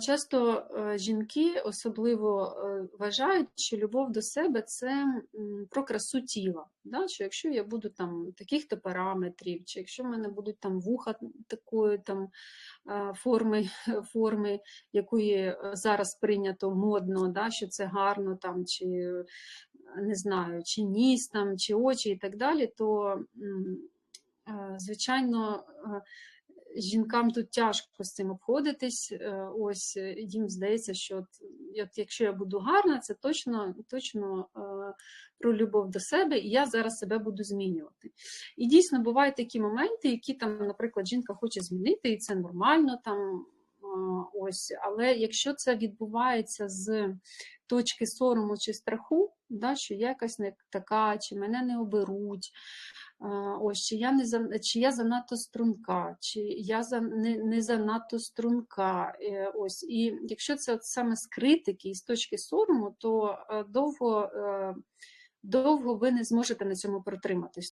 Часто е, жінки особливо е, вважають, що любов до себе це про красу тіла. Да? Що якщо я буду там таких-то параметрів, чи якщо в мене будуть там вуха такої там е, форми, форми, якої зараз прийнято модно, да? що це гарно там, чи не знаю, чи ніс там, чи очі і так далі, то звичайно. Жінкам тут тяжко з цим обходитись. Е, Ось е, їм здається, що от, от якщо я буду гарна, це точно, точно е, про любов до себе, і я зараз себе буду змінювати. І дійсно бувають такі моменти, які там, наприклад, жінка хоче змінити, і це нормально там. Ось, але якщо це відбувається з точки сорому чи страху, да, що я якась не така, чи мене не оберуть, Ось, чи я не чи я занадто струнка, чи я за не, не занадто струнка. Е, Ось, і якщо це от саме з критики і з точки сорому, то е, довго, е, довго ви не зможете на цьому протриматись.